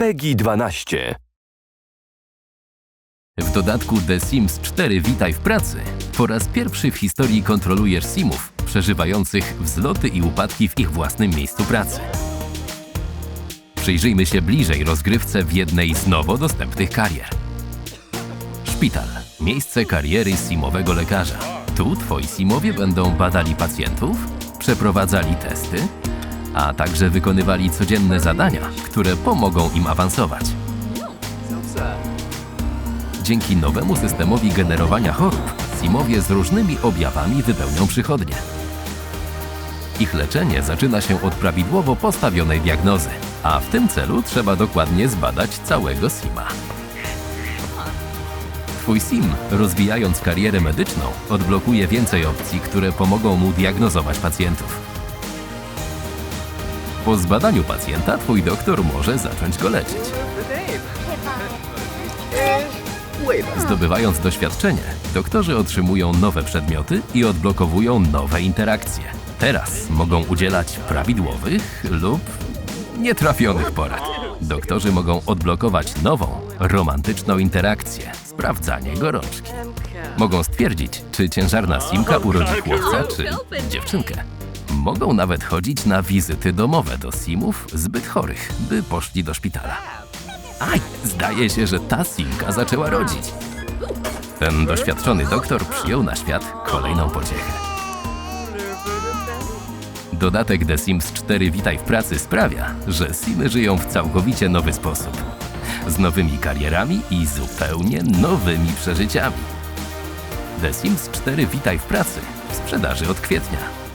PEGI 12. W dodatku The Sims 4 Witaj w pracy po raz pierwszy w historii kontrolujesz Simów przeżywających wzloty i upadki w ich własnym miejscu pracy. Przyjrzyjmy się bliżej rozgrywce w jednej z nowo dostępnych karier. Szpital. Miejsce kariery Simowego lekarza. Tu twoi Simowie będą badali pacjentów, przeprowadzali testy, a także wykonywali codzienne zadania, które pomogą im awansować. Dzięki nowemu systemowi generowania chorób, Simowie z różnymi objawami wypełnią przychodnie. Ich leczenie zaczyna się od prawidłowo postawionej diagnozy, a w tym celu trzeba dokładnie zbadać całego Sima. Twój Sim, rozwijając karierę medyczną, odblokuje więcej opcji, które pomogą mu diagnozować pacjentów. Po zbadaniu pacjenta, twój doktor może zacząć go leczyć. Zdobywając doświadczenie, doktorzy otrzymują nowe przedmioty i odblokowują nowe interakcje. Teraz mogą udzielać prawidłowych lub nietrafionych porad. Doktorzy mogą odblokować nową, romantyczną interakcję sprawdzanie gorączki. Mogą stwierdzić, czy ciężarna simka urodzi chłopca, czy dziewczynkę. Mogą nawet chodzić na wizyty domowe do simów zbyt chorych, by poszli do szpitala. Aj, zdaje się, że ta simka zaczęła rodzić. Ten doświadczony doktor przyjął na świat kolejną pociechę. Dodatek The Sims 4 Witaj w pracy sprawia, że Simy żyją w całkowicie nowy sposób. Z nowymi karierami i zupełnie nowymi przeżyciami. The Sims 4 Witaj w pracy w sprzedaży od kwietnia.